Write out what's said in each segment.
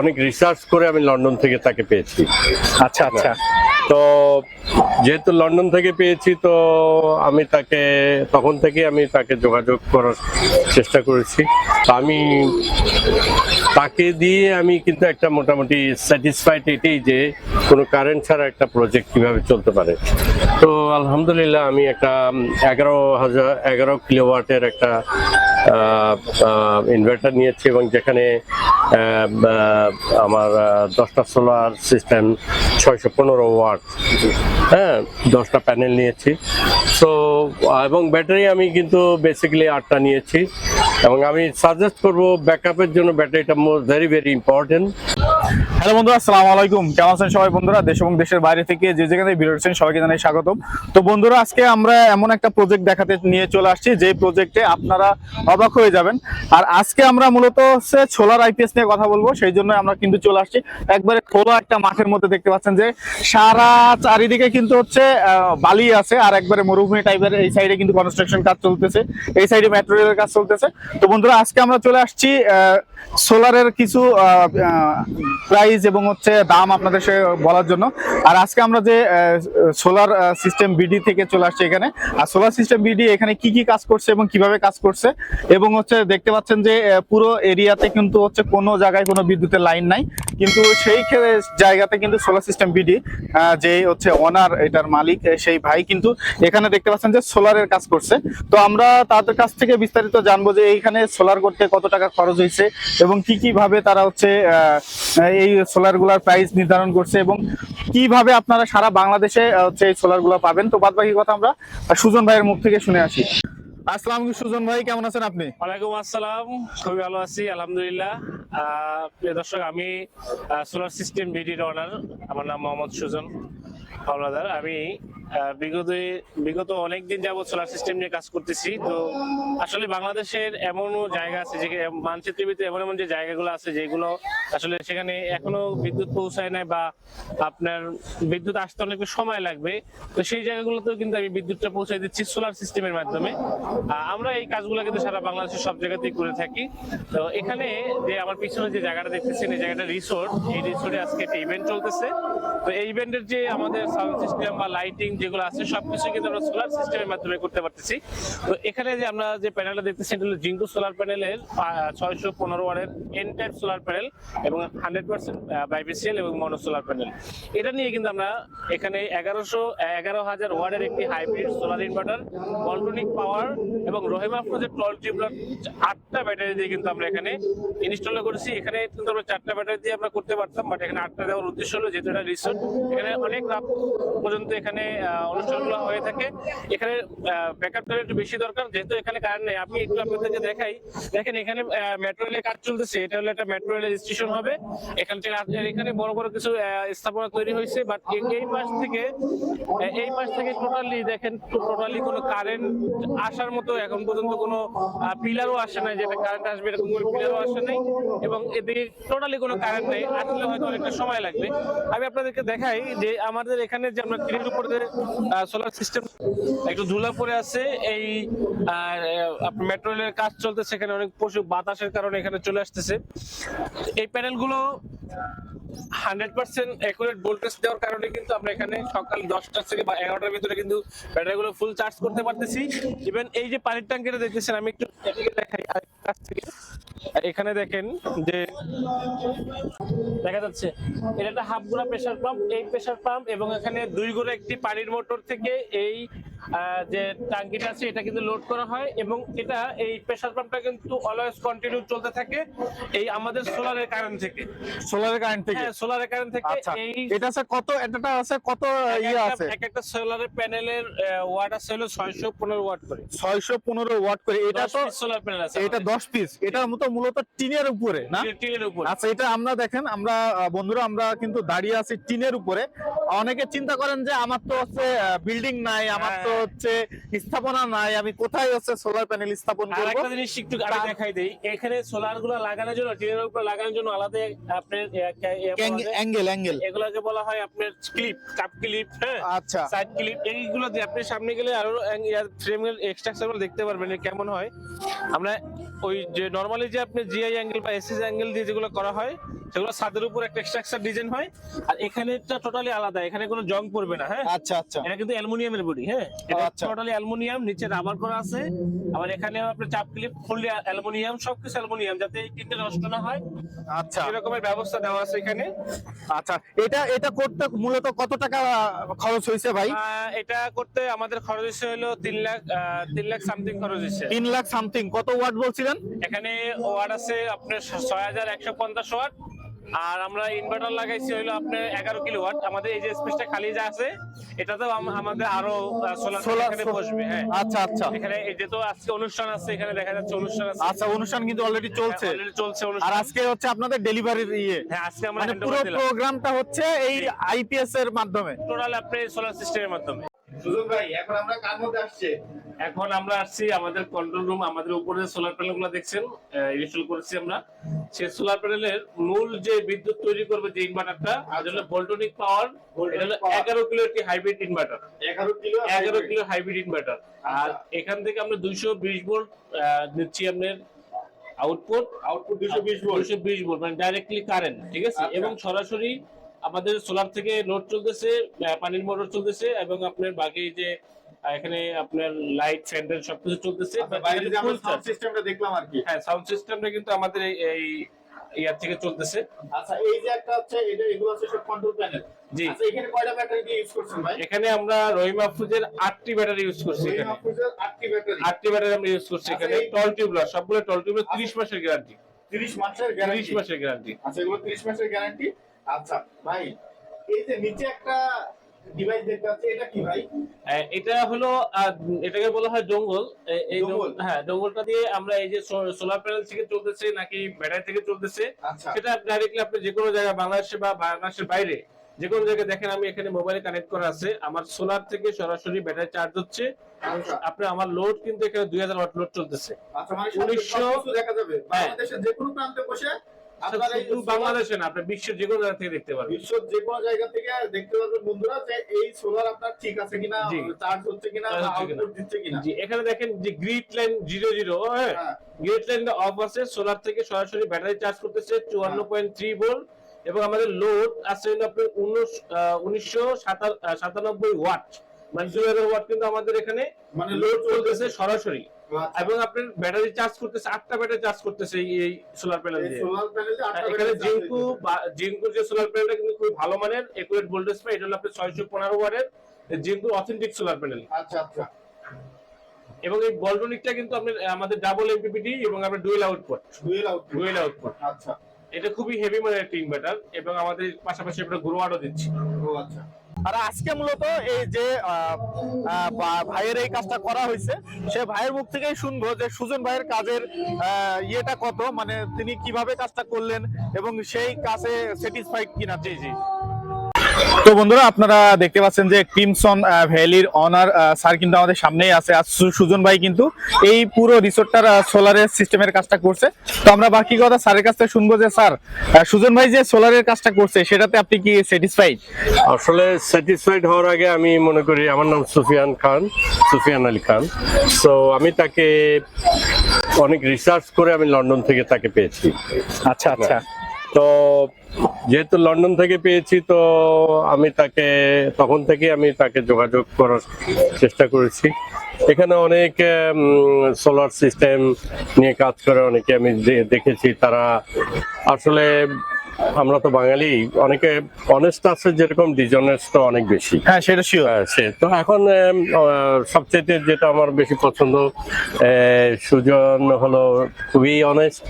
অনেক রিসার্চ করে আমি লন্ডন থেকে তাকে পেয়েছি। আচ্ছা আচ্ছা। তো যেহেতু লন্ডন থেকে পেয়েছি, তো আমি তাকে, তখন থেকে আমি তাকে যোগাযোগ করার চেষ্টা করেছি। আমি তাকে দিয়ে আমি কিন্তু একটা মোটামুটি স্যাটিসফাইড এটাই যে কোনো কারেন্ট ছাড়া একটা প্রজেক্ট কীভাবে চলতে পারে। তো আলহামদুলিল্লাহ আমি একটা এগারো হাজার, এগারো কিলোওয়াটের একটা ইনভার্টার নিয়েছি এবং যেখানে আমার দশটা সোলার সিস্টেম ছয়শো পনেরো ওয়াট হ্যাঁ দশটা প্যানেল নিয়েছি। সো এবং ব্যাটারি আমি কিন্তু বেসিক্যালি আটটা নিয়েছি। এবং আমি সাজেস্ট করব ব্যাকআপের জন্য ব্যাটারিটা ভেরি ভেরি ইম্পর্টেন্ট হ্যালো বন্ধুরা, আসসালামু আলাইকুম। কেমন আছেন সবাই বন্ধুরা? দেশ এবং দেশের বাইরে থেকে যে যেখানে ভিডিও দেখছেন, সবাইকে জানাই স্বাগতম। তো বন্ধুরা, আজকে আমরা এমন একটা প্রজেক্ট দেখাতে নিয়ে চলে আসছি, যে প্রজেক্টে আপনারা অবাক হয়ে যাবেন। আর আজকে আমরা মূলত হচ্ছে সোলার আইপিএস নিয়ে কথা বলব, সেই জন্য আমরা কিন্তু চলে আসছি। একবারে খোলা একটা মাঠের মধ্যে দেখতে পাচ্ছেন যে, সারা চারিদিকে কিন্তু হচ্ছে বালি আছে, আর একবারে মরুভূমি টাইপের এই সাইডে কিন্তু কনস্ট্রাকশন কাজ চলতেছে। এই সাইডে মেট্রো রেলের কাজ চলতেছে। তো বন্ধুরা, আজকে আমরা চলে আসছি সোলারের কিছু প্রাইস এবং হচ্ছে দাম আপনাদের সে বলার জন্য। আর আজকে আমরা যে সোলার সিস্টেম বিডি থেকে চলে আসছি এখানে। আর সোলার সিস্টেম বিডি এখানে কি কি কাজ করছে এবং কীভাবে কাজ করছে? এবং হচ্ছে দেখতে পাচ্ছেন যে পুরো এরিয়াতে কিন্তু হচ্ছে কোনো জায়গায় কোনো বিদ্যুতের লাইন নাই। কিন্তু সেই জায়গাতে কিন্তু সোলার সিস্টেম বিডি যে হচ্ছে ওনার এটার মালিক সেই ভাই কিন্তু এখানে দেখতে পাচ্ছেন যে সোলারের কাজ করছে। তো আমরা তাদের কাছ থেকে বিস্তারিত জানব যে এইখানে সোলার করতে কত টাকা খরচ হয়েছে এবং কি কি ভাবে তারা হচ্ছে এই সোলারগুলার প্রাইস নির্ধারণ করছে এবং কীভাবে আপনারা সারা বাংলাদেশে হচ্ছে এই সোলারগুলো পাবেন। তো বাদ বাকি কথা আমরা সুজন ভাইয়ের মুখ থেকে শুনে আসি। আসসালাম সুজন ভাই, কেমন আছেন আপনি? ওয়ালাইকুম আসসালাম, খুবই ভালো আছি, আলহামদুলিল্লাহ। প্রিয় দর্শক, আমি সোলার সিস্টেম বিডির অনার আমার নাম মোহাম্মদ সুজন হাওলাদার আমি বিগত বিগত অনেক দিন যাবত সোলার সিস্টেম নিয়ে কাজ করতেছি। তো আসলে বাংলাদেশের এমনও জায়গা আছে যে, মানচিত্রের ভিতরে এমন এমন যে জায়গাগুলো আছে যেগুলো আসলে সেখানে এখনও বিদ্যুৎ পৌঁছায় নাই বা আপনার বিদ্যুৎ আসতে অনেক সময় লাগবে। তো সেই জায়গাগুলোতেও কিন্তু আমি বিদ্যুৎটা পৌঁছে দিচ্ছি সোলার সিস্টেমের মাধ্যমে। আমরা এই কাজগুলো কিন্তু সারা বাংলাদেশের সব জায়গাতেই করে থাকি। তো এখানে যে আমার পিছনে যে জায়গাটা দেখতেছেন, এই জায়গাটা রিসোর্ট এই রিসোর্টে আজকে একটা ইভেন্ট চলতেছে। তো এই ইভেন্টের যে আমাদের সাউন্ড সিস্টেম বা লাইটিং যেগুলো আছে সবকিছু কিন্তু আমরা সোলার সিস্টেমের মাধ্যমে করতে পারতেছি। তো এখানে যে আমরা যে প্যানেলটা দেখতেছি, এটা হলো জিঙ্কু সোলার প্যানেলের ছয়শো পনেরো ওয়ারের এন টাইপ সোলার প্যানেল এবং হান্ড্রেড পার্সেন্ট বাইবিসিএল এবং মনো সোলার প্যানেল এটা নিয়ে কিন্তু আমরা এখানে এগারোশো, এগারো হাজার ওয়ার্ডের একটি হাইব্রিড সোলার ইনভার্টার অল্টনিক পাওয়ার এবং রহিমা ফ্রোজের টল টিউবলার আটটা ব্যাটারি দিয়ে কিন্তু আমরা এখানে ইনস্টল করেছি। এখানে কিন্তু আমরা চারটা ব্যাটারি দিয়ে আমরা করতে পারতাম বাট এখানে আটটা দেওয়ার উদ্দেশ্য হলো যেহেতু এটা রিসোর্ট এখানে অনেক রাত পর্যন্ত এখানে অনুষ্ঠানগুলো হয়ে থাকে। এখানে ব্যাকআপ ব্যাকআপটা একটু বেশি দরকার, যেহেতু এখানে কারেন্ট নেই। আমি একটু আপনাদেরকে দেখাই। দেখেন, এখানে মেট্রো রেলের কাজ চলতেছে। এটা হলো একটা মেট্রো রেলের স্টেশন হবে। এখান থেকে এখানে বড় বড় কিছু স্থাপনা তৈরি হয়েছে। বাট এই পাশ থেকে এই পাশ থেকে টোটালি দেখেন টোটালি কোনো কারেন্ট আসার মতো এখন পর্যন্ত কোনো পিলারও আসে নাই। যেটা কারেন্ট আসবে এরকম কোনো পিলারও আসে নাই। এবং এদিকে টোটালি কোনো কারেন্ট নেই। আসলে হয়তো অনেকটা সময় লাগবে। আমি আপনাদেরকে দেখাই যে আমাদের এখানে যে আমরা টিনের উপরে সোলার সিস্টেম একটু ধুলা পড়ে আছে। এই মেট্রো রেলের কাজ চলতেছে এখানে অনেক প্রচুর বাতাসের কারণে এখানে চলে আসতেছে। এই প্যানেলগুলো হান্ড্রেড পার্সেন্ট অ্যাকুরেট ভোল্টেজ দেওয়ার কারণে কিন্তু আমরা এখানে সকাল দশটা থেকে বা এগারোটার ভিতরে কিন্তু ব্যাটারিগুলো ফুল চার্জ করতে পারতেছি। ইভেন এই যে পানির ট্যাঙ্কিটা দেখতেছেন, আমি একটু দেখাই কাছ থেকে। এখানে দেখেন যে দেখা যাচ্ছে, এটা একটা হাফ গোড়া প্রেসার পাম্প এই প্রেসার পাম্প এবং এখানে দুই গোড়া একটি পানির মোটর থেকে এই যে ট্যাঙ্কিটা আছে এটা কিন্তু লোড করা হয় এবং এটা এই প্রেসার পাম্পটা কিন্তু অলওয়েজ কন্টিনিউ চলতে থাকে এই আমাদের সোলারের কারেন্ট থেকে। সোলারের কারেন্ট থেকে? হ্যাঁ সোলারের কারেন্ট থেকে আচ্ছা। এই এটা আছে কত এটা আছে কত এক ইয়ে আছে? এক একটা সোলারের প্যানেলের ওয়াট আছে হলো ছয়শো পনেরো ওয়াট করে। ছয়শো পনেরো ওয়াট করে। এটা তো সোলার প্যানেল আছে এটা দশ পিস এটার মতো মূলত টিনের উপরে না? টিনের উপর। আচ্ছা এটা আমরা দেখেন আমরা বন্ধুরা আমরা কিন্তু দাঁড়িয়ে আছি টিনের উপরে। অনেকে চিন্তা করেন যে আমার তো হচ্ছে বিল্ডিং নাই আমার তো হ্যাঁ। হচ্ছে স্থাপনা নাই আমি কোথায় হচ্ছে সোলার প্যানেল স্থাপন করব? একটা জিনিস একটু তার- দেখাই দেই। এখানে সোলারগুলো লাগানোর জন্য টিনের উপর লাগানোর জন্য আলাদা আপনার অ্যাঙ্গেল অ্যাঙ্গেল এগুলোকে বলা হয় আপনার ক্লিপ চাপ ক্লিপ হ্যাঁ? আচ্ছা। সাইড ক্লিপ এইগুলো দিয়ে আপনি সামনে গেলে আরও ফ্রেমের এক্সট্রাকচার দেখতে পারবেন কেমন হয়। আমরা ওই যে নরমালি যে আপনি জিআই অ্যাঙ্গেল বা এসএস অ্যাঙ্গেল দিয়ে যেগুলো করা হয় সেগুলো ছাদের উপর একটা স্ট্রাকচার ডিজাইন হয়। আর এখানেটা টোটালি আলাদা এখানে কোনো জং পড়বে না হ্যাঁ? আচ্ছা আচ্ছা। এটা কিন্তু অ্যালুমিনিয়ামের বডি হ্যাঁ? এটা আচ্ছা। টোটালি অ্যালুমিনিয়াম নিচে রাবার করা আছে। আবার এখানেও আপনার চাপ ক্লিপ ফুললি অ্যালুমিনিয়াম সবকিছু অ্যালুমিনিয়াম যাতে তিনটে নষ্ট না হয়। আচ্ছা। এরকমের ব্যবস্থা দেওয়া আছে এখানে। আচ্ছা এটা এটা করতে মূলত কত টাকা খরচ হয়েছে ভাই? এটা করতে আমাদের খরচ হয়েছে হলো তিন লাখ তিন লাখ সামথিং খরচ হয়েছে। তিন লাখ সামথিং কত ওয়াট বলছিলেন? এখানে ওয়াট আছে আপনার ছয় হাজার একশো পঞ্চাশ ওয়াট আর আমরা ইনভার্টার লাগাইছি হলো আপনার এগারো কিলো ওয়াট আমাদের এই যে স্পেসটা খালি যা আছে এটাতেও আম- আমাদের আরও সোলার এখানে বসবে হ্যাঁ। আচ্ছা আচ্ছা। এখানে এই যে তো আজকে অনুষ্ঠান আছে এখানে দেখা যাচ্ছে অনুষ্ঠান আছে। আচ্ছা অনুষ্ঠান কিন্তু অলরেডি চলছে। হ্যাঁ, চলছে আর আজকে হচ্ছে আপনাদের ডেলিভারির ইয়ে। হ্যাঁ আজকে আমরা মানে পুরো প্রোগ্রামটা হচ্ছে এই আইপিএস এর মাধ্যমে। টোটাল আপনি সোলার সিস্টেমের মাধ্যমে। সুজন ভাই এখন আমরা কার মধ্যে আসছে? এখন আমরা আসছি আমাদের কন্ট্রোল রুম আমাদের উপরে সোলার প্যানেলগুলো দেখছেন ইনস্টল করেছি আমরা। সেই সোলার প্যানেলের মূল যে বিদ্যুৎ তৈরি করবে যে ইনভার্টারটা আর হলো ভোল্টনিক পাওয়ার এটা হলো এগারো কিলো একটি হাইব্রিড ইনভার্টার এগারো কিলো এগারো কিলো হাইব্রিড ইনভার্টার আর আচ্ছা। এখান থেকে আমরা দুইশো বিশ ভোল্ট নিচ্ছি আপনার আউটপুট আউটপুট দুইশো বিশ ভোল্ট দুইশো বিশ ভোল্ট মানে ডাইরেক্টলি কারেন্ট ঠিক আছে? আচ্ছা। এবং সরাসরি আমাদের সোলার থেকে লোড চলতেছে পানির মোটর চলতেছে এবং আপনার বাকি যে এখানে আপনার লাইট স্যান্ডেল সবকিছু চলতেছে। আচ্ছা, সাউন্ড সিস্টেমটা দেখলাম আর কি। হ্যাঁ সাউন্ড সিস্টেমটা কিন্তু আমাদের এই ইয়ার থেকে চলতেছে। আচ্ছা এই যে একটা হচ্ছে এটা এগুলো হচ্ছে সব কন্ট্রোল প্যানেল জি। আচ্ছা এখানে কয়টা ব্যাটারি দিয়ে ইউজ করছেন ভাই? এখানে আমরা রহিম আফরুজের আটটি ব্যাটারি ইউজ করছি মাফুজের আটটি ব্যাটারি আটটি ব্যাটারি আমরা ইউজ করছি আচ্ছা, এখানে। টল টিউবলার সবগুলো টল টিউবলার তিরিশ মাসের গ্যারান্টি 30 মাসের গ্যারান্টি মাসের গ্যারান্টি আচ্ছা এগুলো 30 মাসের গ্যারান্টি আচ্ছা ভাই এই যে নিচে একটা ডিভাইস দেখতে পাচ্ছি এটা কি ভাই? এটা হলো এটাকে বলা হয় জঙ্গল। এই হ্যাঁ জঙ্গলটা দিয়ে আমরা এই যে সোলার প্যানেল থেকে চলতেছে নাকি ব্যাটারি থেকে চলতেছে আচ্ছা। সেটা ডাইরেক্টলি আপনি যে কোনো জায়গায় বাংলাদেশে বা বাংলাদেশের বাইরে যে কোনো জায়গায় দেখেন আমি এখানে মোবাইলে কানেক্ট করা আছে। আমার সোলার থেকে সরাসরি ব্যাটারি চার্জ হচ্ছে। আচ্ছা। আপনি আমার লোড কিন্তু এখানে দুই হাজার ওয়াট লোড চলতেছে। আচ্ছা মানে উনিশশো- দেখা যাবে। হ্যাঁ। বাংলাদেশের যে কোনো প্রান্তে বসে শুধু বাংলাদেশে না আপনি বিশ্বের যে কোনো জায়গা থেকে দেখতে পারবেন। বিশ্বের যে কোনো জায়গা থেকে দেখতে পারবেন বন্ধুরা যে এই সোলার আপনার ঠিক আছে কিনা চার্জ হচ্ছে কিনা। আউটপুট দিচ্ছে কিনা। জি এখানে দেখেন যে গ্রিড লাইন জিরো জিরো হ্যাঁ? গ্রিড লাইনটা অফ আছে সোলার থেকে সরাসরি ব্যাটারি চার্জ করতেছে চুয়ান্ন পয়েন্ট থ্রি ভোল্ট এবং আমাদের লোড আছে আপনার উনিশশো সাতানব্বই ওয়াট মানে দুই হাজার ওয়াট কিন্তু আমাদের এখানে মানে লোড লোড চলতেছে। সরাসরি। আচ্ছা। এবং আপনার ব্যাটারি চার্জ করতেছে আটটা ব্যাটারি চার্জ করতেছে এই- এই সোলার প্যানেল দিয়ে। সোলার প্যানেলে আটটা এখানে জিঙ্কু জিঙ্কুর যে সোলার প্যানেলটা কিন্তু খুব ভালো মানের একুয়েট ভোল্টেজ পাই এটা হলো আপনার ছয়শো পনেরো ওয়াটের জিঙ্কুর অথেন্টিক সোলার প্যানেল আচ্ছা আচ্ছা। এবং এই বল্টনিকটা কিন্তু আপনার আমাদের ডাবল এমপিপিটি এবং আপনার dual output dual output dual output আচ্ছা। এটা খুবই হেভি মানের একটা ইনভার্টার এবং আমাদের পাশাপাশি আমরা গ্রোয়ারও দিচ্ছি। ও আচ্ছা। আর আজকে মূলত এই যে ভাইয়ের এই কাজটা করা হয়েছে, সে ভাইয়ের মুখ থেকেই শুনব যে সুজন ভাইয়ের কাজের ইয়েটা কত মানে তিনি কীভাবে কাজটা করলেন এবং সেই কাজে স্যাটিসফাইড কিনা, জি জি। তো বন্ধুরা আপনারা দেখতে পাচ্ছেন যে ক্রিমসন ভ্যালির অনার স্যার কিন্তু আমাদের সামনেই আছে। আর সুজন ভাই কিন্তু এই পুরো রিসোর্টটার সোলারের সিস্টেমের কাজটা করছে। তো আমরা বাকি কথা স্যারের কাছ থেকে শুনব যে স্যার সুজন ভাই যে সোলারের কাজটা করছে সেটাতে আপনি কি স্যাটিসফাইড আসলে স্যাটিসফাইড হওয়ার আগে আমি মনে করি আমার নাম সুফিয়ান খান সুফিয়ান আলী খান। সো আমি তাকে অনেক রিসার্চ করে আমি লন্ডন থেকে তাকে পেয়েছি। আচ্ছা আচ্ছা। তো যেহেতু লন্ডন থেকে পেয়েছি, তো আমি তাকে, তখন থেকে আমি তাকে যোগাযোগ করার চেষ্টা করেছি। এখানে অনেক সোলার সিস্টেম নিয়ে কাজ করে অনেকে আমি দেখেছি। তারা আসলে আমরা তো বাঙালি অনেকে অনেস্ট আছে যেরকম ডিজনেস্ট অনেক বেশি। হ্যাঁ সেটা শিওর হ্যাঁ, সে তো এখন সবচেয়ে যেটা আমার বেশি পছন্দ সুজন হলো খুবই অনেস্ট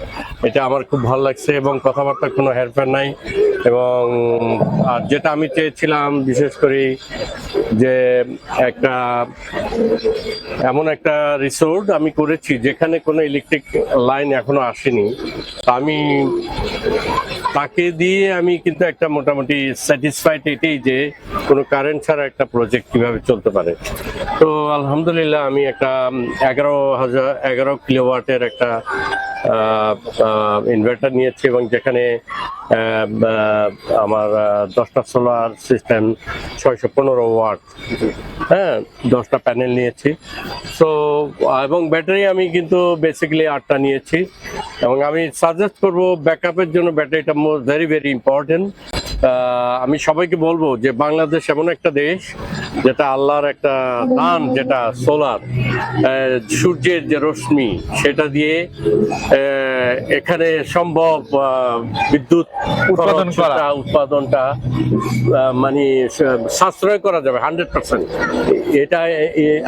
এটা আমার খুব ভালো লাগছে এবং কথাবার্তা কোনো হেরফের নাই এবং আর যেটা আমি চেয়েছিলাম বিশেষ করে যে একটা এমন একটা রিসোর্ট আমি করেছি যেখানে কোনো ইলেকট্রিক লাইন এখনও আসেনি। তা আমি তাকে দিয়ে আমি কিন্তু একটা মোটামুটি স্যাটিসফাইড এটাই যে কোনো কারেন্ট ছাড়া একটা প্রজেক্ট কীভাবে চলতে পারে। তো আলহামদুলিল্লাহ আমি একটা এগারো হাজার, এগারো কিলোওয়াটের একটা ইনভার্টার নিয়েছি এবং যেখানে আমার দশটা সোলার সিস্টেম ছয়শো পনেরো ওয়াট হ্যাঁ দশটা প্যানেল নিয়েছি। সো এবং ব্যাটারি আমি কিন্তু বেসিক্যালি আটটা নিয়েছি। এবং আমি সাজেস্ট করব ব্যাকআপের জন্য ব্যাটারিটা ভেরি ভেরি ইম্পর্টেন্ট আমি সবাইকে বলব যে বাংলাদেশ এমন একটা দেশ যেটা আল্লাহর একটা দান, যেটা সোলার সূর্যের যে রশ্মি, সেটা দিয়ে এখানে সম্ভব বিদ্যুৎ উৎপাদন করা। উৎপাদনটা মানে সাশ্রয় করা যাবে হান্ড্রেড পার্সেন্ট। এটা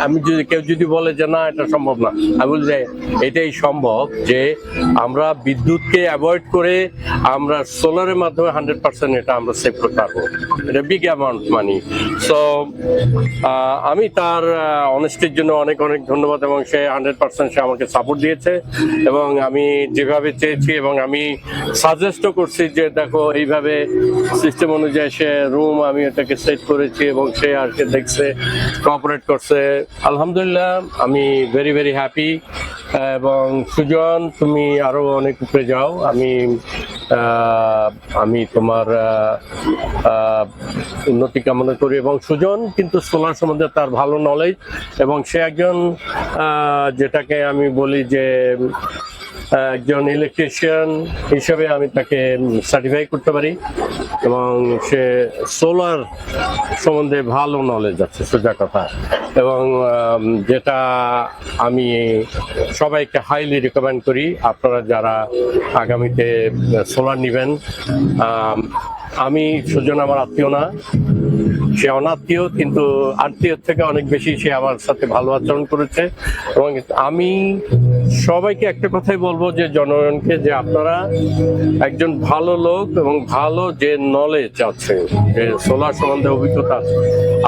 আমি যদি কেউ যদি বলে যে না এটা সম্ভব না আমি বলি যে এটাই সম্ভব যে আমরা বিদ্যুৎকে অ্যাভয়েড করে আমরা সোলারের মাধ্যমে হান্ড্রেড পার্সেন্ট এটা আমরা সেভ করতে পারব। এটা বিগ অ্যামাউন্ট মানি সো আমি তার অনেস্টির জন্য অনেক অনেক ধন্যবাদ এবং সে হান্ড্রেড পার্সেন্ট সে আমাকে সাপোর্ট দিয়েছে এবং আমি যেভাবে চেয়েছি এবং আমি সাজেস্টও করছি যে, দেখো, এইভাবে সিস্টেম অনুযায়ী সে রুম আমি এটাকে সেট করেছি এবং সে আর কি দেখছে কোঅপারেট করছে। আলহামদুলিল্লাহ, আমি ভেরি ভেরি হ্যাপি এবং সুজন, তুমি আরও অনেক উপরে যাও। আমি আমি তোমার উন্নতি কামনা করি। এবং সুজন কিন্তু সোলার সম্বন্ধে তার ভালো নলেজ এবং সে একজন যেটাকে আমি বলি যে একজন ইলেকট্রিশিয়ান হিসেবে আমি তাকে সার্টিফাই করতে পারি এবং সে সোলার সম্বন্ধে ভালো নলেজ আছে, সোজা কথা। এবং যেটা আমি সবাইকে হাইলি রেকমেন্ড করি, আপনারা যারা আগামীতে সোলার নেবেন আমি সুজন আমার আত্মীয় না সে অনাত্মীয় কিন্তু আত্মীয় থেকে অনেক বেশি সে আমার সাথে ভালো আচরণ করেছে এবং আমি সবাইকে একটা কথাই বলব যে জনগণকে যে আপনারা একজন ভালো লোক এবং ভালো যে নলেজ আছে যে সোলার সম্বন্ধে অভিজ্ঞতা আছে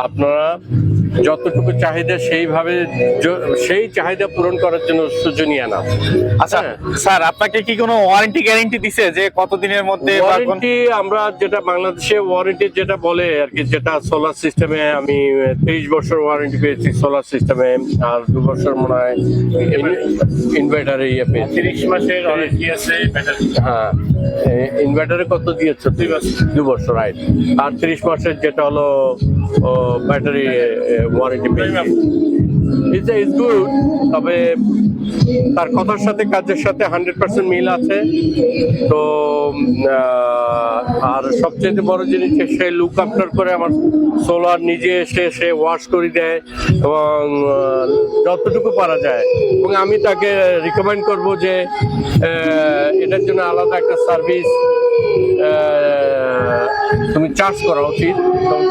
আপনারা যতটুকু চাহিদা সেইভাবে সেই চাহিদা পূরণ করার জন্য সুজনিয়া না আচ্ছা হ্যাঁ। স্যার আপনাকে কি কোনো ওয়ারেন্টি গ্যারেন্টি দিছে যে কতদিনের মধ্যে ওয়ারেন্টি আমরা যেটা বাংলাদেশে ওয়ারেন্টি যেটা বলে আর কি যেটা সোলার সিস্টেমে আমি তেইশ বছর ওয়ারেন্টি পেয়েছি সোলার সিস্টেমে আর দু বছর মনে হয় ইনভার্টারে ইয়ে পেয়েছি। তিরিশ মাসের হ্যাঁ ইনভার্টারে কত দিয়েছে? দু বছর রাইট আর তিরিশ মাসের যেটা হলো ব্যাটারি ওয়ারেন্টি পেয়েছি। ইটস ইজ গুড তবে তার কথার সাথে কাজের সাথে হান্ড্রেড পার্সেন্ট মিল আছে। তো আর সবচেয়ে বড় জিনিস সে লুক আফটার করে আমার সোলার নিজে এসে, সে ওয়াশ করে দেয় এবং যতটুকু পারা যায়। এবং আমি তাকে রিকমেন্ড করব যে এটার জন্য আলাদা একটা সার্ভিস তুমি চার্জ করা উচিত।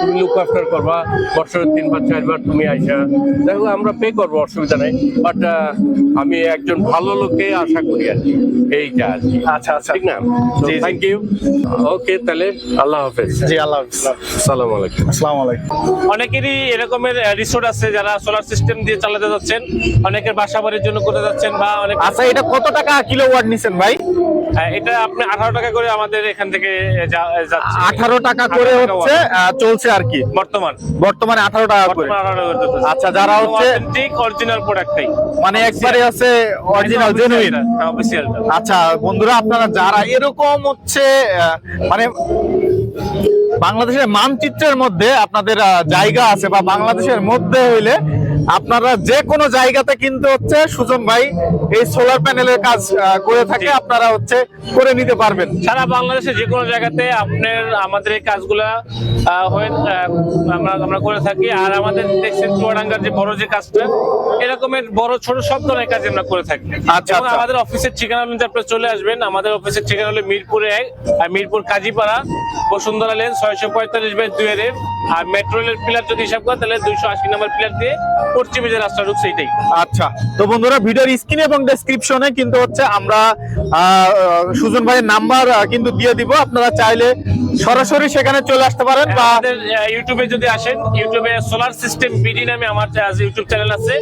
তুমি লুক আফটার করবা বছরের তিনবার, চারবার তুমি আইসা। দেখো, আমরা পে করব অসুবিধা নেই। বাট আমি একজন ভালো লোককে আশা করি আর কি। এইটা আর কি। আচ্ছা আচ্ছা। ঠিক না। থ্যাংক ইউ ওকে তাহলে আল্লাহ হাফেজ। জি আল্লাহ হাফিজ। সালাম আলাইকুম। আসসালামু আলাইকুম। অনেকেরই এরকমের রিসোর্ট আছে যারা সোলার সিস্টেম দিয়ে চালাতে যাচ্ছেন অনেকের বাসা বাড়ির জন্য করতে যাচ্ছেন বা অনেক আচ্ছা এটা কত টাকা কিলো ওয়াট নিছেন ভাই? হ্যাঁ, এটা আপনি আঠারো টাকা করে আমাদের এখান থেকে যাচ্ছে। আঠারো টাকা করে হচ্ছে চলছে আর কি। বর্তমান। বর্তমানে আঠারো টাকা করে। আচ্ছা, যারা হচ্ছে- অথেন্টিক অরিজিনাল প্রোডাক্টটাই মানে একবারে আছে অরিজিনাল জেনুইন অফিসিয়ালটা আচ্ছা বন্ধুরা আপনারা যারা এরকম হচ্ছে মানে বাংলাদেশের মানচিত্রের মধ্যে আপনাদের জায়গা আছে বা বাংলাদেশের মধ্যে হইলে আপনারা যে কোনো জায়গাতে কিন্তু হচ্ছে সুজন ভাই এই সোলার প্যানেলের কাজ করে থাকে আপনারা হচ্ছে করে নিতে পারবেন। সারা বাংলাদেশে যে কোনো জায়গাতে আপনার আমাদের এই কাজগুলা হয়ে আমরা আমরা করে থাকি। আর আমাদের দেখছেন চুয়াডাঙ্গার যে বড় যে কাজটা এরকমের বড় ছোট সব ধরনের কাজ আমরা করে থাকি। আচ্ছা, আচ্ছা। আমাদের অফিসের ঠিকানা আপনারা চলে আসবেন। আমাদের অফিসের ঠিকানা হলো মিরপুরে এক আর মিরপুর কাজীপাড়া বসুন্ধরা লেন ছয়শো পঁয়তাল্লিশ বাই দুই এর আর মেট্রো রেলের পিলার যদি হিসাব করেন তাহলে দুইশো আশি নম্বর পিলার দিয়ে পশ্চিমে যে রাস্তা ঢুকছে এটাই আচ্ছা তো বন্ধুরা ভিডিওর স্ক্রিন এবং ডেসক্রিপশনে কিন্তু হচ্ছে আমরা সুজন ভাইয়ের নাম্বার কিন্তু দিয়ে দিব। আপনারা চাইলে সরাসরি সেখানে চলে আসতে পারেন বা ইউটিউবে যদি আসেন ইউটিউবে সোলার সিস্টেম বিডি নামে আমার যে আজ ইউটিউব চ্যানেল আছে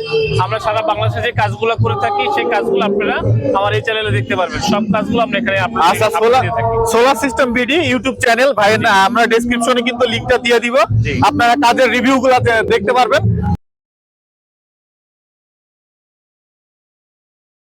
আমরা সারা বাংলাদেশে যে কাজগুলো করে থাকি সেই কাজগুলো আপনারা আমার এই চ্যানেলে দেখতে পারবেন। সব কাজগুলো আমরা এখানে আচ্ছা solar solar system BD YouTube channel না আমরা ডেসক্রিপশনে কিন্তু লিংকটা দিয়ে দিব। আপনারা কাজের রিভিউ গুলো দেখতে পারবেন।